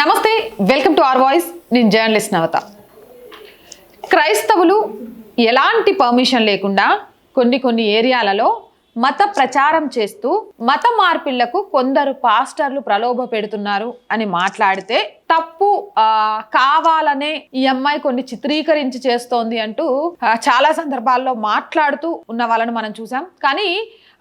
నమస్తే welcome to R voice. నేను journalist Navata. క్రైస్తవులు ఎలాంటి పర్మిషన్ లేకుండా కొన్ని కొన్ని ఏరియాలలో మత ప్రచారం చేస్తూ మత మార్పిళ్ళకు కొందరు పాస్టర్లు ప్రలోభ పెడుతున్నారు అని మాట్లాడితే తప్పు కావాలనే ఈ అమ్మాయి కొన్ని చిత్రీకరించి చేస్తోంది అంటూ చాలా సందర్భాల్లో మాట్లాడుతూ ఉన్న వాళ్ళను మనం చూసాం. కానీ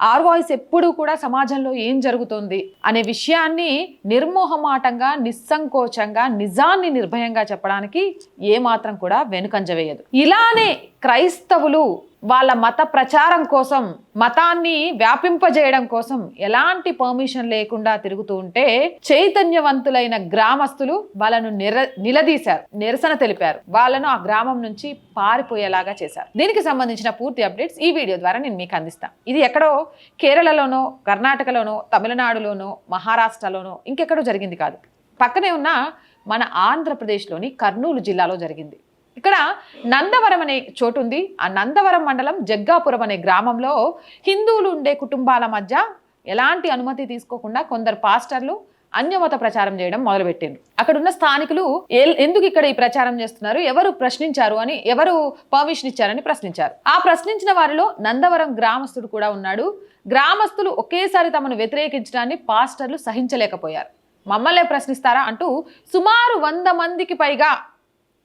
ఆర్ వాయిస్ ఎప్పుడూ కూడా సమాజంలో ఏం జరుగుతుంది అనే విషయాన్ని నిర్మోహమాటంగా నిస్సంకోచంగా నిజాన్ని నిర్భయంగా చెప్పడానికి ఏమాత్రం కూడా వెనుకంజ వేయదు. ఇలానే క్రైస్తవులు వాళ్ళ మత ప్రచారం కోసం మతాన్ని వ్యాపింపజేయడం కోసం ఎలాంటి పర్మిషన్ లేకుండా తిరుగుతూ ఉంటే చైతన్యవంతులైన గ్రామస్తులు వాళ్ళను నిర నిలదీశారు నిరసన తెలిపారు. వాళ్ళను ఆ గ్రామం నుంచి పారిపోయేలాగా చేశారు. దీనికి సంబంధించిన పూర్తి అప్డేట్స్ ఈ వీడియో ద్వారా నేను మీకు అందిస్తాను. ఇది ఎక్కడో కేరళలోనో కర్ణాటకలోనో తమిళనాడులోనో మహారాష్ట్రలోనో ఇంకెక్కడో జరిగింది కాదు. పక్కనే ఉన్న మన ఆంధ్రప్రదేశ్లోని కర్నూలు జిల్లాలో జరిగింది. ఇక్కడ నందవరం అనే చోటు ఉంది. ఆ నందవరం మండలం జగ్గాపురం అనే గ్రామంలో హిందువులు ఉండే కుటుంబాల మధ్య ఎలాంటి అనుమతి తీసుకోకుండా కొందరు పాస్టర్లు అన్యమత ప్రచారం చేయడం మొదలుపెట్టిండ్రు. అక్కడ ఉన్న స్థానికులు ఎందుకు ఇక్కడ ఈ ప్రచారం చేస్తున్నారు? ఎవరు ప్రశ్నించారు అని ఎవరు పర్మిషన్ ఇచ్చారని ప్రశ్నించారు. ఆ ప్రశ్నించిన వారిలో నందవరం గ్రామస్తుడు కూడా ఉన్నాడు. గ్రామస్తులు ఒకేసారి తమను వ్యతిరేకించడాన్ని పాస్టర్లు సహించలేకపోయారు. మమ్మల్నే ప్రశ్నిస్తారా అంటూ సుమారు వంద మందికి పైగా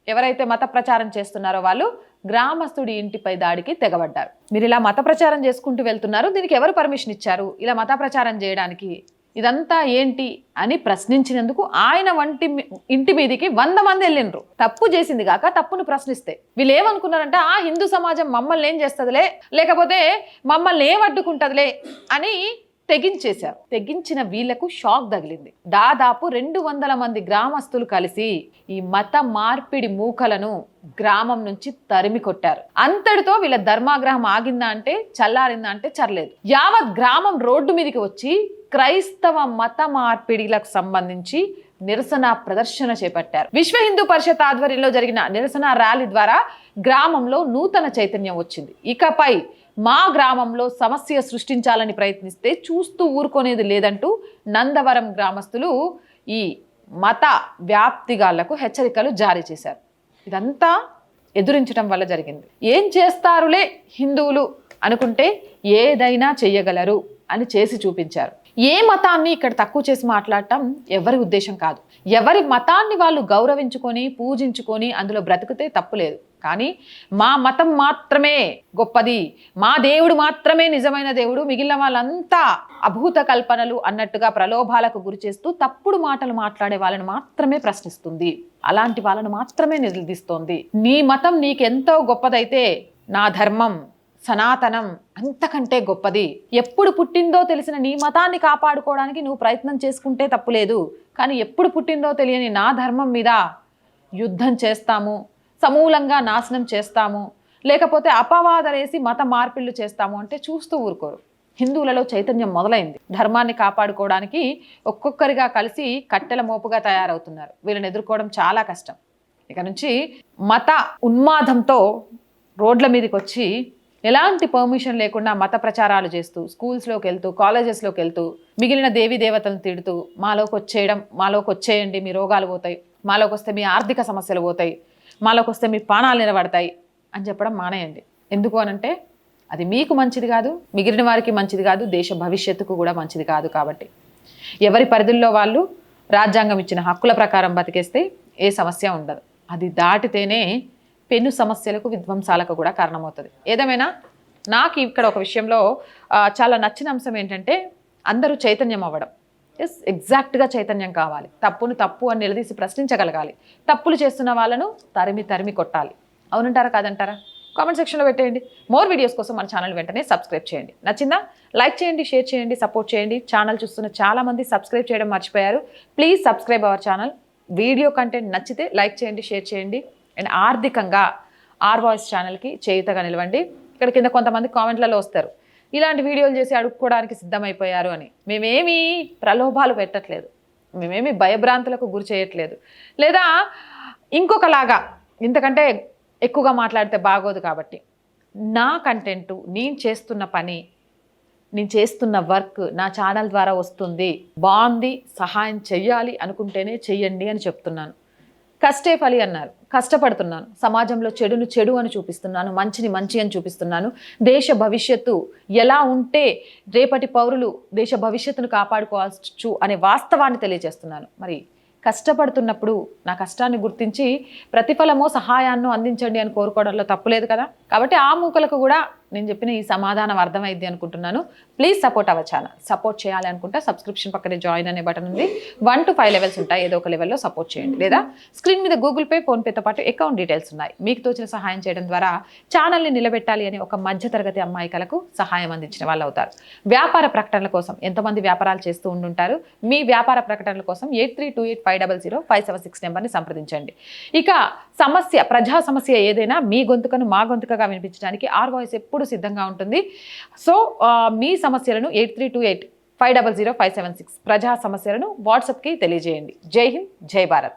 ఎవరైతే మత ప్రచారం చేస్తున్నారో వాళ్ళు గ్రామస్తుడి ఇంటిపై దాడికి తెగబడ్డారు. మీరు ఇలా మత ప్రచారం చేసుకుంటూ వెళ్తున్నారు దీనికి ఎవరు పర్మిషన్ ఇచ్చారు? ఇలా మత ప్రచారం చేయడానికి ఇదంతా ఏంటి అని ప్రశ్నించినందుకు ఆయన వంటి ఇంటి మీదికి వంద మంది వెళ్ళినరు తప్పు చేసింది కాక తప్పును ప్రశ్నిస్తే. వీళ్ళు ఏమనుకున్నారంటే ఆ హిందూ సమాజం మమ్మల్ని ఏం చేస్తుందిలే? లేకపోతే మమ్మల్ని ఏం అడ్డుకుంటుందిలే? అని తెగించేశారు. తెగించిన వీళ్ళకు షాక్ తగిలింది. దాదాపు రెండు వందల మంది గ్రామస్తులు కలిసి ఈ మత మార్పిడి మూకలను గ్రామం నుంచి తరిమి కొట్టారు. అంతటితో వీళ్ళ ధర్మాగ్రహం ఆగిందా అంటే చల్లారిందా అంటే చర్లేదు. యావత్ గ్రామం రోడ్డు మీదకి వచ్చి క్రైస్తవ మత మార్పిడిలకు సంబంధించి నిరసన ప్రదర్శన చేపట్టారు. విశ్వ హిందూ పరిషత్ ఆధ్వర్యంలో జరిగిన నిరసన ర్యాలీ ద్వారా గ్రామంలో నూతన చైతన్యం వచ్చింది. ఇకపై మా గ్రామంలో సమస్య సృష్టించాలని ప్రయత్నిస్తే చూస్తూ ఊరుకునేది లేదంటూ నందవరం గ్రామస్తులు ఈ మత వ్యాప్తిగాళ్ళకు హెచ్చరికలు జారీ చేశారు. ఇదంతా ఎదురించడం వల్ల జరిగింది. ఏం చేస్తారులే హిందువులు అనుకుంటే ఏదైనా చెయ్యగలరు అని చేసి చూపించారు. ఏ మతాన్ని ఇక్కడ తక్కువ చేసి మాట్లాడటం ఎవరి ఉద్దేశం కాదు. ఎవరి మతాన్ని వాళ్ళు గౌరవించుకొని పూజించుకొని అందులో బ్రతికితే తప్పులేదు కానీ మా మతం మాత్రమే గొప్పది. మా దేవుడు మాత్రమే నిజమైన దేవుడు. మిగిలిన వాళ్ళంతా అభూత కల్పనలు అన్నట్టుగా ప్రలోభాలకు గురి చేస్తూ తప్పుడు మాటలు మాట్లాడే వాళ్ళని మాత్రమే ప్రశ్నిస్తుంది. అలాంటి వాళ్ళను మాత్రమే నిలదీస్తోంది. నీ మతం నీకెంతో గొప్పదైతే నా ధర్మం. సనాతనం అంతకంటే గొప్పది. ఎప్పుడు పుట్టిందో తెలిసిన నీ మతాన్ని కాపాడుకోవడానికి నువ్వు ప్రయత్నం చేసుకుంటే తప్పులేదు. కానీ ఎప్పుడు పుట్టిందో తెలియని నా ధర్మం మీద యుద్ధం చేస్తాము. సమూలంగా నాశనం చేస్తాము. లేకపోతే అపవాదలేసి మత మార్పిళ్ళు చేస్తాము అంటే చూస్తూ ఊరుకోరు. హిందువులలో చైతన్యం మొదలైంది. ధర్మాన్ని కాపాడుకోవడానికి ఒక్కొక్కరిగా కలిసి కట్టెల మోపుగా తయారవుతున్నారు. వీళ్ళని ఎదుర్కోవడం చాలా కష్టం. ఇక నుంచి మత ఉన్మాదంతో రోడ్ల మీదకి వచ్చి ఎలాంటి పర్మిషన్ లేకుండా మత ప్రచారాలు చేస్తూ స్కూల్స్లోకి వెళ్తూ కాలేజెస్లోకి వెళ్తూ మిగిలిన దేవీ దేవతలను తిడుతూ మాలోకి వచ్చేయడం మాలోకి వచ్చేయండి మీ రోగాలు పోతాయి మాలోకి వస్తే మీ ఆర్థిక సమస్యలు పోతాయి మాలోకి వస్తే మీ ప్రాణాలు నిలబడతాయి అని చెప్పడం మానేయండి. ఎందుకు అనంటే అది మీకు మంచిది కాదు మిగిలిన వారికి మంచిది కాదు దేశ భవిష్యత్తుకు కూడా మంచిది కాదు కాబట్టి. ఎవరి పరిధుల్లో వాళ్ళు రాజ్యాంగం ఇచ్చిన హక్కుల ప్రకారం బతికేస్తే ఏ సమస్య ఉండదు. అది దాటితేనే పెను సమస్యలకు విధ్వంసాలకు కూడా కారణమవుతుంది. ఏదేమైనా నాకు ఇక్కడ ఒక విషయంలో చాలా నచ్చిన అంశం ఏంటంటే అందరూ చైతన్యం అవ్వడం. ఎస్ ఎగ్జాక్ట్గా చైతన్యం కావాలి. తప్పును తప్పు అని నిలదీసి ప్రశ్నించగలగాలి. తప్పులు చేస్తున్న వాళ్ళను తరిమి తరిమి కొట్టాలి. అవునంటారా కాదంటారా? కామెంట్ సెక్షన్లో పెట్టేయండి. మోర్ వీడియోస్ కోసం మన ఛానల్ వెంటనే సబ్స్క్రైబ్ చేయండి. నచ్చిందా? లైక్ చేయండి షేర్ చేయండి సపోర్ట్ చేయండి. ఛానల్ చూస్తున్న చాలా మంది సబ్స్క్రైబ్ చేయడం మర్చిపోయారు. Please subscribe our channel video content నచ్చితే లైక్ చేయండి షేర్ చేయండి. అండ్ ఆర్థికంగా ఆర్ వాయిస్ ఛానల్కి చేయుతగా నిలవండి. ఇక్కడ కింద కొంతమంది కామెంట్లలో వస్తారు ఇలాంటి వీడియోలు చేసి అడుక్కోవడానికి సిద్ధమైపోయారు అని. మేమేమీ ప్రలోభాలు పెట్టట్లేదు. మేమేమి భయభ్రాంతులకు గురి చేయట్లేదు. లేదా ఇంకొకలాగా ఇంతకంటే ఎక్కువగా మాట్లాడితే బాగోదు కాబట్టి నా కంటెంట్ నేను చేస్తున్న పని నేను చేస్తున్న వర్క్ నా ఛానల్ ద్వారా వస్తుంది బాగుంది సహాయం చెయ్యాలి అనుకుంటేనే చెయ్యండి అని చెప్తున్నాను. కష్టే ఫలి అన్నారు. కష్టపడుతున్నాను. సమాజంలో చెడును చెడు అని చూపిస్తున్నాను. మంచిని మంచి అని చూపిస్తున్నాను. దేశ భవిష్యత్తు ఎలా ఉంటే రేపటి పౌరులు దేశ భవిష్యత్తును కాపాడుకోవచ్చు అనే వాస్తవాన్ని తెలియజేస్తున్నాను. మరి కష్టపడుతున్నప్పుడు నా కష్టాన్ని గుర్తించి ప్రతిఫలమో సహాయాన్ని అందించండి అని కోరుకోవడంలో తప్పులేదు కదా. కాబట్టి ఆ మూకలకు కూడా నేను చెప్పిన ఈ సమాధానం అర్థమైంది అనుకుంటున్నాను. Please support our channel support చేయాలి అనుకుంటే సబ్స్క్రిప్షన్ పక్కనే జాయిన్ అనే బటన్ ఉంది. వన్ టు ఫైవ్ లెవెల్స్ ఉంటాయి. ఏదో ఒక లెవెల్లో సపోర్ట్ చేయండి. లేదా స్క్రీన్ మీద గూగుల్ పే ఫోన్పేతో పాటు అకౌంట్ డీటెయిల్స్ ఉన్నాయి. మీకు తోచిన సహాయం చేయడం ద్వారా ఛానల్ని నిలబెట్టాలి అని ఒక మధ్యతరగతి అమ్మాయికలకు సహాయం అందించిన వాళ్ళు అవుతారు. వ్యాపార ప్రకటనల కోసం ఎంతమంది వ్యాపారాలు చేస్తూ ఉండుంటారు. మీ వ్యాపార ప్రకటనల కోసం eight three two eight five double zero five seven six నెంబర్ని సంప్రదించండి. ఇక సమస్య ప్రజా సమస్య ఏదైనా మీ గొంతుకను మా గొంతుకగా వినిపించడానికి ఆర్ వాయిస్ ఎప్పుడు సిద్ధంగా ఉంటుంది. సో మీ సమస్యలను eight three two eight five double zero five seven six ప్రజా సమస్యలను వాట్సాప్కి తెలియజేయండి. జై హింద్ జై భారత్.